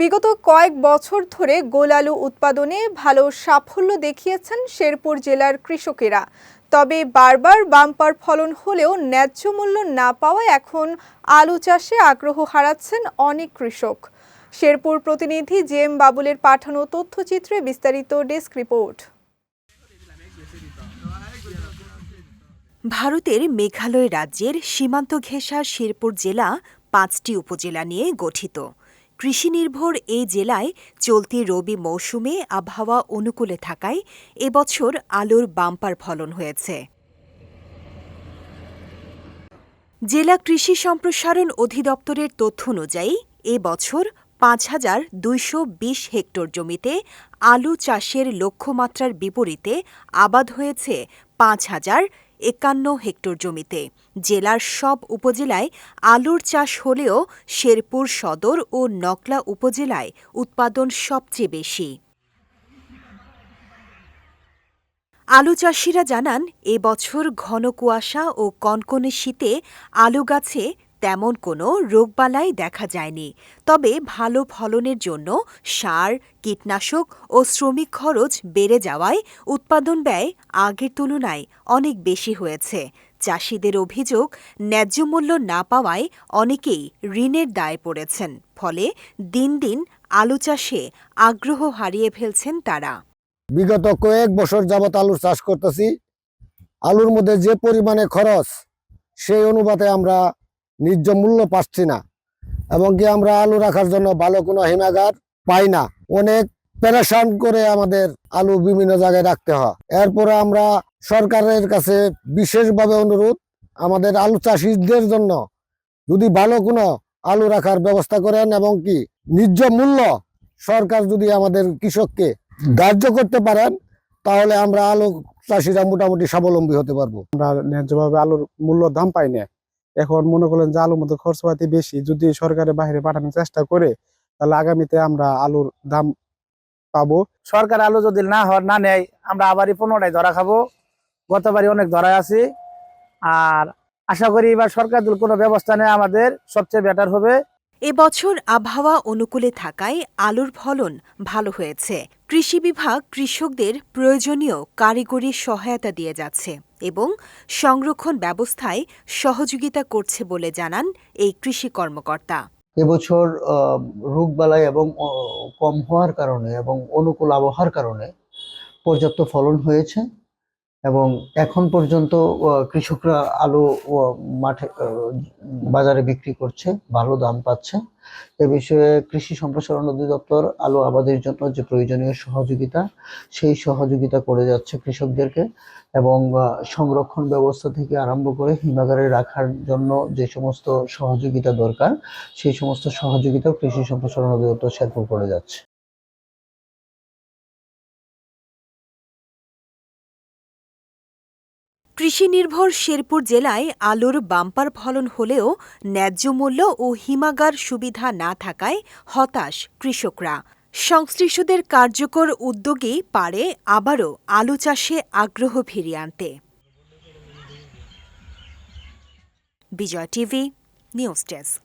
বিগত কয়েক বছর ধরে গোলালু উৎপাদনে ভালো সাফল্য দেখিয়েছেন শেরপুর জেলার কৃষকেরা। তবে বারবার বাম্পার ফলন হলেও ন্যায্য মূল্য না পাওয়ায় এখন আলু চাষে আগ্রহ হারাচ্ছেন অনেক কৃষক। শেরপুর প্রতিনিধি জে এম বাবুলের পাঠানো তথ্যচিত্রে বিস্তারিত ডেস্ক রিপোর্ট। ভারতের মেঘালয় রাজ্যের সীমান্ত ঘেঁষা শেরপুর জেলা পাঁচটি উপজেলা নিয়ে গঠিত। কৃষিনির্ভর এই জেলায় চলতি রবি মৌসুমে আবহাওয়া অনুকূলে থাকায় এবছর আলুর বাম্পার ফলন হয়েছে। জেলা কৃষি সম্প্রসারণ অধিদপ্তরের তথ্য অনুযায়ী এ বছর পাঁচ হাজার দুইশো বিশ হেক্টর জমিতে আলু চাষের লক্ষ্যমাত্রার বিপরীতে আবাদ হয়েছে পাঁচ হাজার একান্ন হেক্টর জমিতে। জেলার সব উপজেলায় আলুর চাষ হলেও শেরপুর সদর ও নকলা উপজেলায় উৎপাদন সবচেয়ে বেশি। আলু চাষিরা জানান এবছর ঘন কুয়াশা ও কনকনে শীতে আলু গাছে তেমন কোনো রোগবালাই দেখা যায়নি। তবে ভালো ফলনের জন্য সার, কীটনাশক ও শ্রমিক খরচ বেড়ে যাওয়ায় উৎপাদন ব্যয় আগের তুলনায় অনেক বেশি হয়েছে। চাষিদের অভিযোগ, ন্যায্য মূল্য না পাওয়ায় অনেকেই ঋণের দায়ে পড়েছেন, ফলে দিন দিন আলু চাষে আগ্রহ হারিয়ে ফেলছেন তারা। বিগত কয়েক বছর যাবত আলুর চাষ করতেছি। আলুর মধ্যে যে পরিমাণে খরচ, সেই অনুপাতে আমরা ন্যায্য মূল্য পাচ্ছি না। এবং কি আমরা আলু রাখার জন্য ভালো কোনো হিমাগার পাই না। অনেক প্যারেশান করে আমাদের আলু বিভিন্ন জায়গায় রাখতে হয়। এরপরে আমরা সরকারের কাছে বিশেষভাবে অনুরোধ, আমাদের আলু চাষিদের জন্য যদি ভালো কোনো আলু রাখার ব্যবস্থা করেন এবং কি ন্যায্য মূল্য সরকার যদি আমাদের কৃষককে ধার্য করতে পারেন, তাহলে আমরা আলু চাষিরা মোটামুটি স্বাবলম্বী হতে পারব। আমরা ন্যায্যভাবে আলুর মূল্য দাম পাই না। এখন মনে করলেন যে আলুর মধ্যে খরচপাতি বেশি, যদি সরকারের বাইরে পাঠানোর চেষ্টা করে, তাহলে আগামীতে আমরা আলুর দাম পাবো। সরকার আলু যদি না হয়, না নেয়, আমরা আবারই পুনরায় ধরা খাব। গতবারই অনেক ধরা আছি। আর আশা করি এবার সরকার কোনো ব্যবস্থা নেয়, আমাদের সবচেয়ে বেটার হবে। এবছর আবহাওয়া অনুকূলে থাকায় আলুর ফলন ভালো হয়েছে। কৃষি বিভাগ কৃষকদের প্রয়োজনীয় কারিগরি সহায়তা দিয়ে যাচ্ছে এবং সংরক্ষণ ব্যবস্থায় সহযোগিতা করছে বলে জানান এই কৃষি কর্মকর্তা। এবছর রোগবালাই এবং কম হওয়ার কারণে এবং অনুকূল আবহাওয়ার কারণে পর্যাপ্ত ফলন হয়েছে। এবং এখন পর্যন্ত কৃষকরা আলু মাঠে বাজারে বিক্রি করছে, ভালো দাম পাচ্ছে। এ বিষয়ে কৃষি সম্প্রসারণ অধিদপ্তর আলু আবাদের জন্য যে প্রয়োজনীয় সহযোগিতা, সেই সহযোগিতা করে যাচ্ছে কৃষকদেরকে এবং সংরক্ষণ ব্যবস্থা থেকে আরম্ভ করে হিমাগারে রাখার জন্য যে সমস্ত সহযোগিতা দরকার, সেই সমস্ত সহযোগিতাও কৃষি সম্প্রসারণ অধিদপ্তর শেরপুর করে যাচ্ছে। কৃষিনির্ভর শেরপুর জেলায় আলুর বাম্পার ফলন হলেও ন্যায্য মূল্য ও হিমাগার সুবিধা না থাকায় হতাশ কৃষকরা। সংশ্লিষ্টদের কার্যকর উদ্যোগেই পারে আবারও আলু চাষে আগ্রহ ফিরিয়ে আনতে। Bijoy TV, news desk.